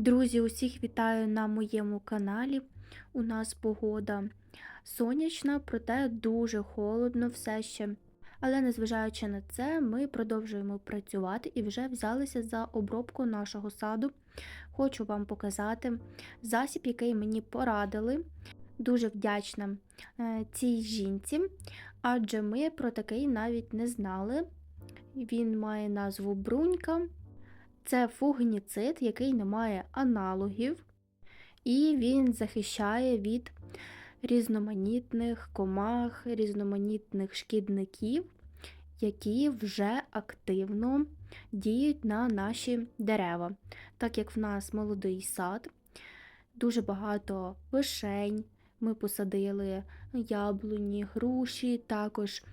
Друзі, усіх вітаю на моєму каналі. У нас погода сонячна, проте дуже холодно все ще. Але незважаючи на це, ми продовжуємо працювати і вже взялися за обробку нашого саду. Хочу вам показати засіб, який мені порадили. Дуже вдячна е, цій жінці, адже ми про такий навіть не знали. Він має назву брунька. Це фугніцид, який не має аналогів, і він захищає від різноманітних комах, різноманітних шкідників, які вже активно діють на наші дерева. Так як в нас молодий сад, дуже багато вишень, ми посадили яблуні, груші, також е,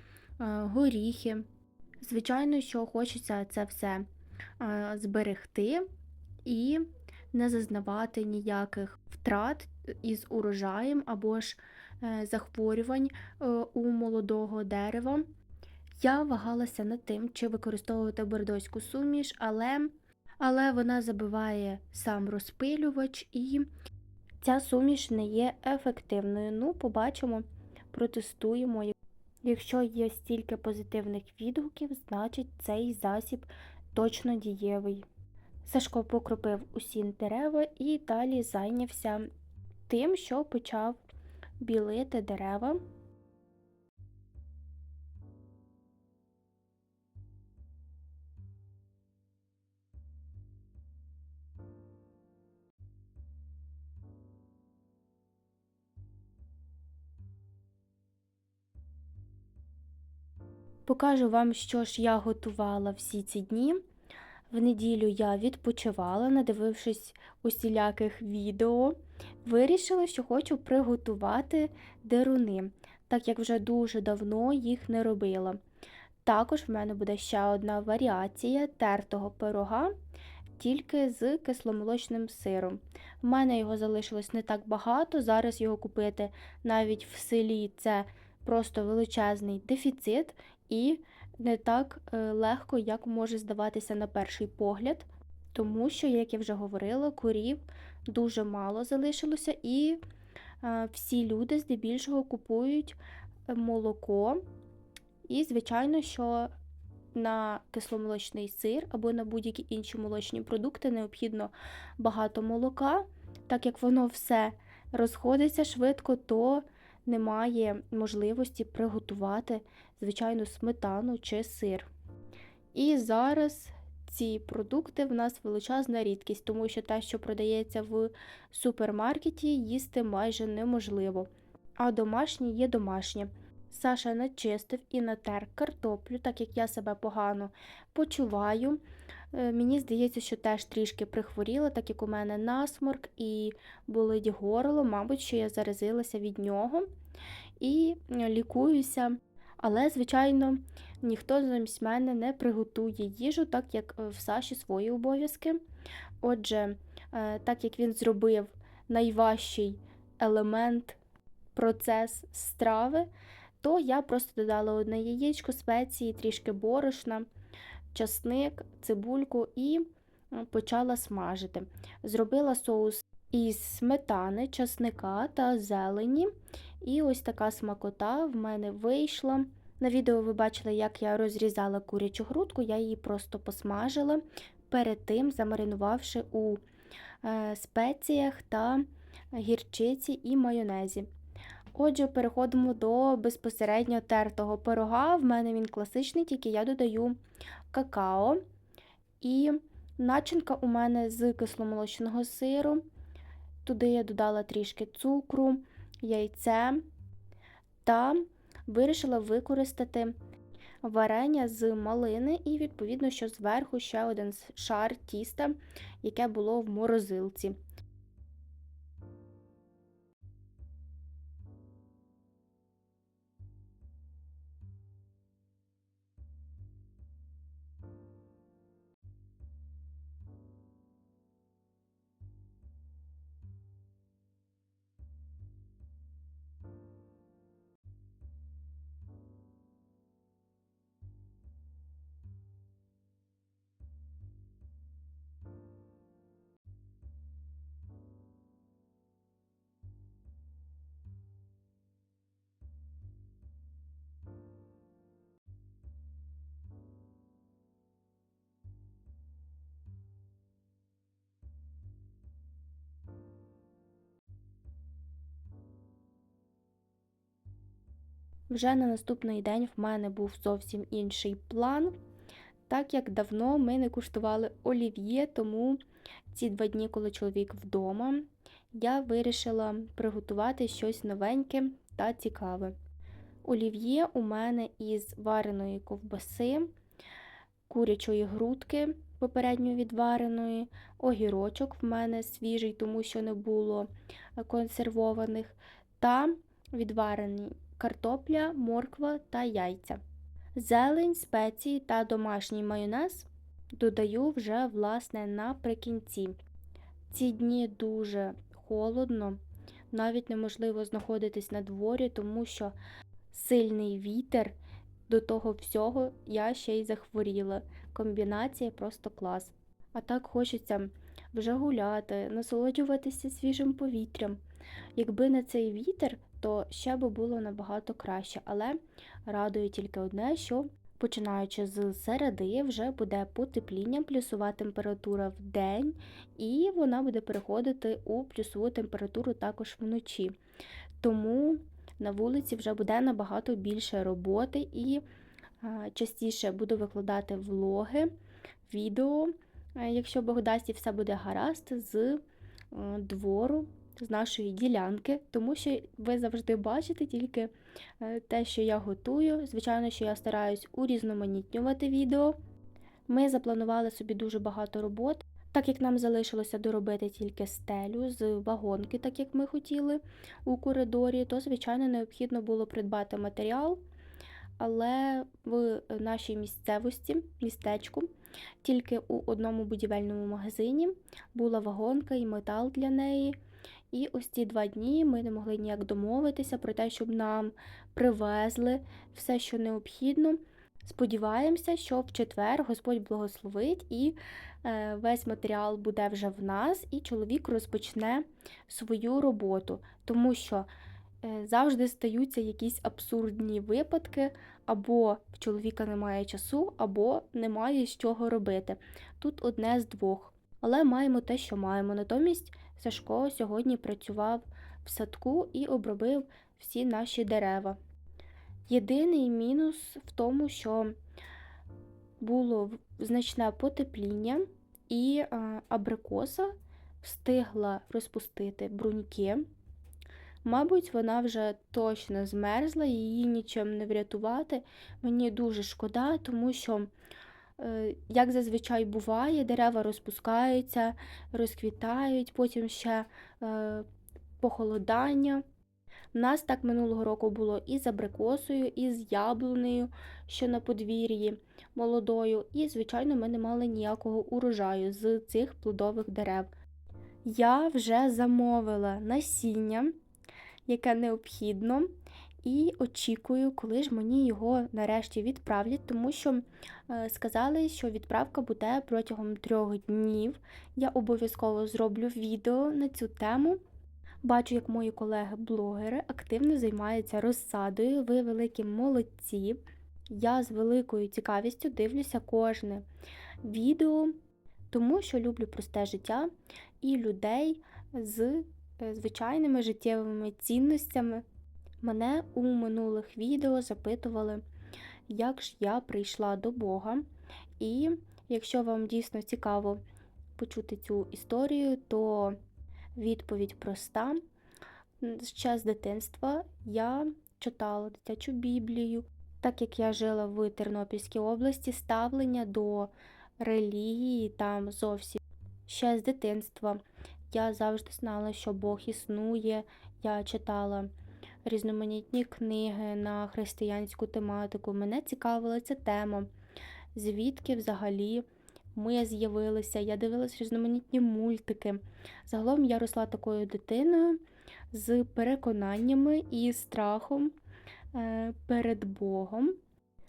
горіхи. Звичайно, що хочеться це все зберегти і не зазнавати ніяких втрат із урожаєм або ж е, захворювань е, у молодого дерева. Я вагалася над тим, чи використовувати бордоську суміш, але але вона забиває сам розпилювач, і ця суміш не є ефективною. Ну, побачимо, протестуємо. Якщо є стільки позитивних відгуків, значить цей засіб точно дієвий. Сашко покропив усі дерева і далі зайнявся тим, що почав білити дерева. Покажу вам, що ж я готувала всі ці дні. В неділю я відпочивала, надивившись усіляких відео, вирішила, що хочу приготувати деруни, так як вже дуже давно їх не робила. Також в мене буде ще одна варіація тертого пирога, тільки з кисломолочним сиром. В мене його залишилось не так багато. Зараз його купити навіть в селі це просто величезний дефіцит, і не так е, легко, як може здаватися на перший погляд, тому що, як я вже говорила, курів дуже мало залишилося, і е, всі люди здебільшого купують е, молоко. І, звичайно, що на кисломолочний сир або на будь-які інші молочні продукти необхідно багато молока, так як воно все розходиться швидко, то немає можливості приготувати звичайну сметану чи сир. І зараз ці продукти в нас величезна рідкість, тому що те, що продається в супермаркеті, їсти майже неможливо. А домашнє є домашнє. Саша начистив і натер картоплю, так як я себе погано почуваю. Е, мені здається, що теж трішки прихворіла, так як у мене насморк і болить горло, мабуть, що я заразилася від нього і лікуюся. Але, звичайно, ніхто замість мене не приготує їжу, так як в Саші свої обов'язки. Отже, е, так як він зробив найважчий елемент, процес страви, то я просто додала одне яєчко, спеції, трішки борошна, часник, цибульку і е, почала смажити. Зробила соус із сметани, часника та зелені. І ось така смакота в мене вийшла. На відео ви бачили, як я розрізала курячу грудку, я її просто посмажила, перед тим замаринувавши у е, спеціях та гірчиці і майонезі. Отже, переходимо до безпосередньо тертого пирога. В мене він класичний, тільки я додаю какао. І начинка у мене з кисломолочного сиру. Туди я додала трішки цукру, яйце та вирішила використати варення з малини, і, відповідно, що зверху ще один шар тіста, яке було в морозилці. Вже на наступний день в мене був зовсім інший план, так як давно ми не куштували олів'є, тому ці два дні, коли чоловік вдома, я вирішила приготувати щось новеньке та цікаве. Олів'є у мене із вареної ковбаси, курячої грудки попередньо відвареної, огірочок в мене свіжий, тому що не було консервованих, та відварені картопля, морква та яйця. Зелень, спеції та домашній майонез додаю вже, власне, наприкінці. Ці дні дуже холодно, навіть неможливо знаходитись на дворі, тому що сильний вітер. До того всього я ще й захворіла. Комбінація просто клас. А так хочеться вже гуляти, насолоджуватися свіжим повітрям. Якби не цей вітер, то ще би було набагато краще. Але радує тільки одне, що починаючи з середи, вже буде потепління, плюсова температура в день, і вона буде переходити у плюсову температуру також вночі. Тому на вулиці вже буде набагато більше роботи і частіше буду викладати влоги, відео, якщо Бог дасть і все буде гаразд, з двору, з нашої ділянки, тому що ви завжди бачите тільки е, те, що я готую. Звичайно, що я стараюсь урізноманітнювати відео. Ми запланували собі дуже багато робот. Так як нам залишилося доробити тільки стелю з вагонки, так як ми хотіли у коридорі, то, звичайно, необхідно було придбати матеріал. Але в нашій місцевості, містечку, тільки у одному будівельному магазині була вагонка і метал для неї. І ось ці два дні ми не могли ніяк домовитися про те, щоб нам привезли все, що необхідно. Сподіваємося, що в четвер Господь благословить і е, весь матеріал буде вже в нас, і чоловік розпочне свою роботу, тому що е, завжди стаються якісь абсурдні випадки, або в чоловіка немає часу, або немає з чого робити. Тут одне з двох. Але маємо те, що маємо. Натомість Сашко сьогодні працював в садку і обробив всі наші дерева. Єдиний мінус в тому, що було значне потепління, і абрикоса встигла розпустити бруньки. Мабуть, вона вже точно змерзла, її нічим не врятувати. Мені дуже шкода, тому що, як зазвичай буває, дерева розпускаються, розквітають, потім ще е, похолодання. У нас так минулого року було і з абрикосою, і з яблунею, що на подвір'ї молодою, і, звичайно, ми не мали ніякого урожаю з цих плодових дерев. Я вже замовила насіння, яке необхідно, і очікую, коли ж мені його нарешті відправлять, тому що е, сказали, що відправка буде протягом трьох днів. Я обов'язково зроблю відео на цю тему. Бачу, як мої колеги-блогери активно займаються розсадою. Ви великі молодці. Я з великою цікавістю дивлюся кожне відео, тому що люблю просте життя і людей з е, звичайними життєвими цінностями. Мене у минулих відео запитували, як ж я прийшла до Бога. І якщо вам дійсно цікаво почути цю історію, то Відповідь проста. Ще з дитинства я читала дитячу біблію. Так як я жила в Тернопільській області, ставлення до релігії там зовсім ще з дитинства. Я завжди знала, що Бог існує. Я читала різноманітні книги на християнську тематику. Мене цікавила ця тема, звідки взагалі ми з'явилися, я дивилась різноманітні мультики. Загалом я росла такою дитиною з переконаннями і страхом е, перед Богом.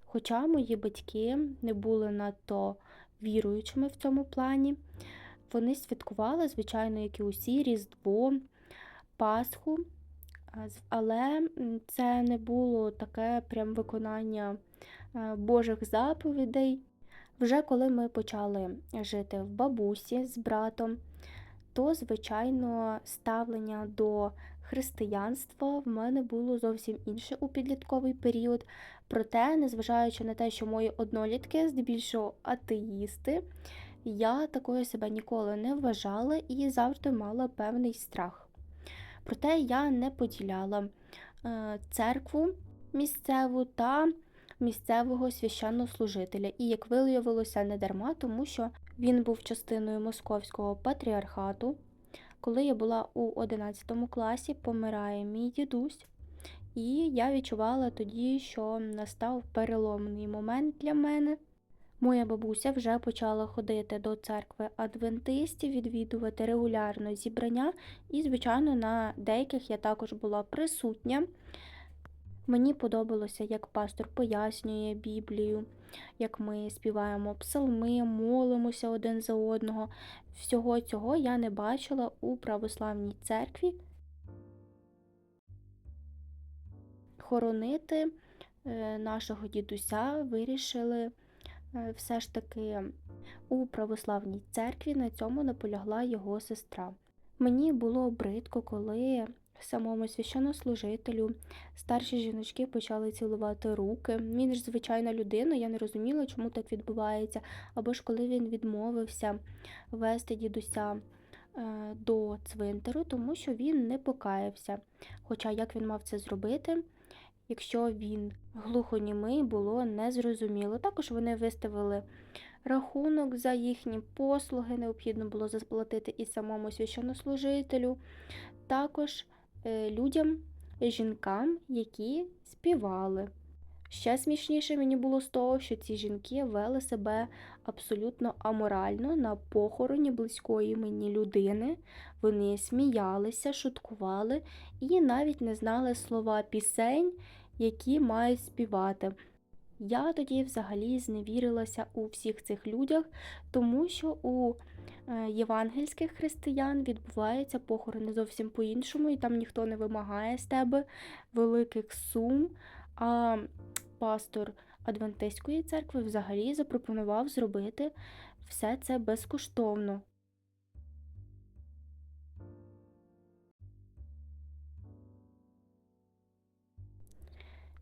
Хоча мої батьки не були надто віруючими в цьому плані, вони святкували, звичайно, як і усі, Різдво, Пасху, але це не було таке прям виконання е, Божих заповідей. Вже коли ми почали жити в бабусі з братом, то, звичайно, ставлення до християнства в мене було зовсім інше у підлітковий період. Проте, незважаючи на те, що мої однолітки здебільшого атеїсти, я такою себе ніколи не вважала і завжди мала певний страх. Проте я не поділяла е, церкву місцеву та місцевого священнослужителя. І, як виявилося, не дарма, тому що він був частиною московського патріархату. Коли я була у 11 класі, помирає мій дідусь, і я відчувала тоді, що настав переломний момент для мене. Моя бабуся вже почала ходити до церкви адвентистів, відвідувати регулярно зібрання, і, звичайно, на деяких я також була присутня. Мені подобалося, як пастор пояснює Біблію, як ми співаємо псалми, молимося один за одного. Всього цього я не бачила у православній церкві. Хоронити е, нашого дідуся вирішили все ж таки у православній церкві. На цьому наполягла його сестра. Мені було бридко, коли самому священнослужителю старші жіночки почали цілувати руки. Він ж звичайна людина, я не розуміла, чому так відбувається. Або ж коли він відмовився вести дідуся е, до цвинтару, тому що він не покаявся. Хоча як він мав це зробити? Якщо він глухонімий, було незрозуміло. Також вони виставили рахунок за їхні послуги, необхідно було заплатити і самому священнослужителю, також е, людям, жінкам, які співали. Ще смішніше мені було з того, що ці жінки вели себе абсолютно аморально на похороні близької мені людини. Вони сміялися, шуткували і навіть не знали слова пісень, які мають співати. Я тоді взагалі зневірилася у всіх цих людях, тому що у е, євангельських християн відбуваються похорони зовсім по-іншому, і там ніхто не вимагає з тебе великих сум. А пастор Адвентистської церкви взагалі запропонував зробити все це безкоштовно.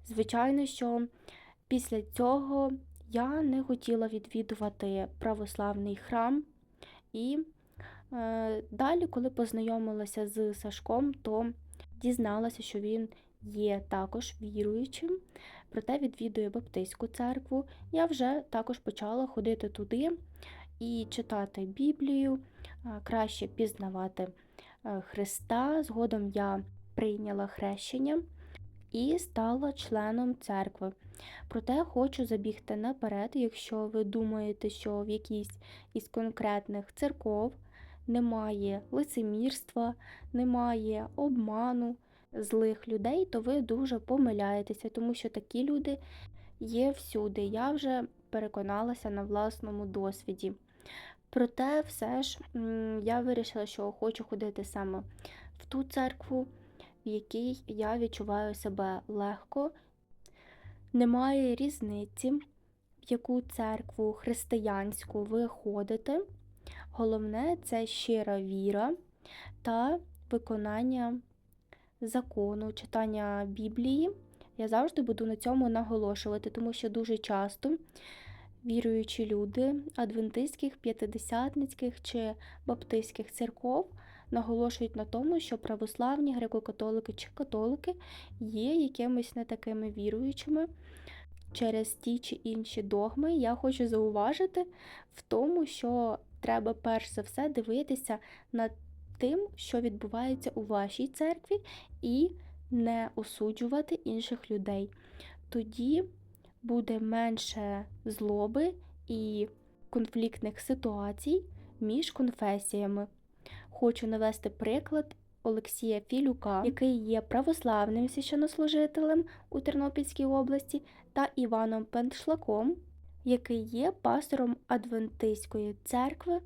Звичайно, що після цього я не хотіла відвідувати православний храм, і е, далі, коли познайомилася з Сашком, то дізналася, що він є також віруючим, проте відвідує Баптистську церкву. Я вже також почала ходити туди і читати Біблію, краще пізнавати е, Христа. Згодом я прийняла хрещення і стала членом церкви. Проте хочу забігти наперед, якщо ви думаєте, що в якійсь із конкретних церков немає лицемірства, немає обману, злих людей, то ви дуже помиляєтеся, тому що такі люди є всюди. Я вже переконалася на власному досвіді. Проте, все ж, я вирішила, що хочу ходити саме в ту церкву, в якій я відчуваю себе легко. Немає різниці, в яку церкву християнську ви ходите. Головне це щира віра та виконання закону, читання Біблії. Я завжди буду на цьому наголошувати, тому що дуже часто віруючі люди адвентистських, п'ятидесятницьких чи баптистських церков наголошують на тому, що православні греко-католики чи католики є якимись не такими віруючими. Через ті чи інші догми я хочу зауважити в тому, що треба перш за все дивитися на тим, що відбувається у вашій церкві, і не осуджувати інших людей. Тоді буде менше злоби і конфліктних ситуацій між конфесіями. Хочу навести приклад Олексія Філюка, який є православним священнослужителем у Тернопільській області, та Іваном Пентшлаком, який є пастором Адвентистської церкви.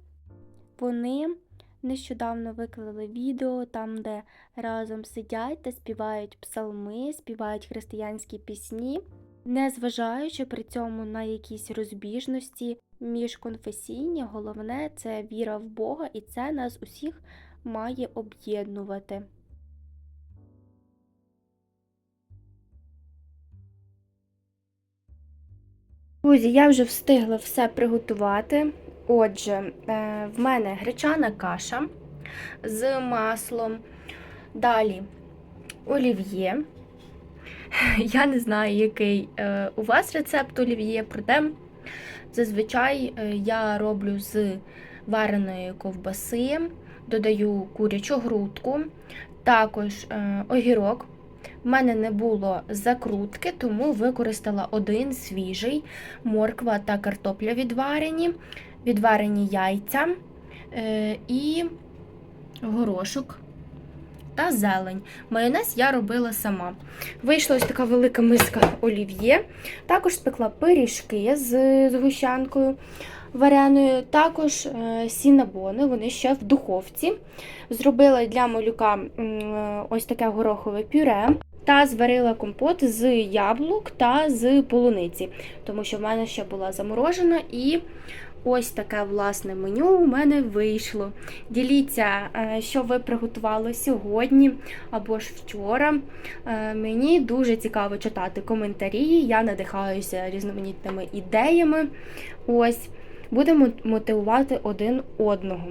Вони Нещодавно виклали відео там, де разом сидять та співають псалми, співають християнські пісні, незважаючи при цьому на якісь розбіжності міжконфесійні. Головне це віра в Бога, і це нас усіх має об'єднувати. Друзі, я вже встигла все приготувати. Отже, е, в мене гречана каша з маслом. Далі олів'є. Я не знаю, який е, у вас рецепт олів'є, проте зазвичай е, я роблю з вареної ковбаси, додаю курячу грудку, також е, огірок. В мене не було закрутки, тому використала один свіжий морква та картопля відварені, відварені яйця е, і горошок та зелень. Майонез я робила сама. Вийшла ось така велика миска олів'є. Також спекла пиріжки з згущенкою вареною, також е, сінабони, вони ще в духовці. Зробила для малюка ось таке горохове пюре. Та зварила компот з яблук та з полуниці, тому що в мене ще була заморожена і ось таке власне меню у мене вийшло. Діліться, е, що ви приготували сьогодні або ж вчора. Е, Мені дуже цікаво читати коментарі, я надихаюся різноманітними ідеями. Ось, будемо мотивувати один одного.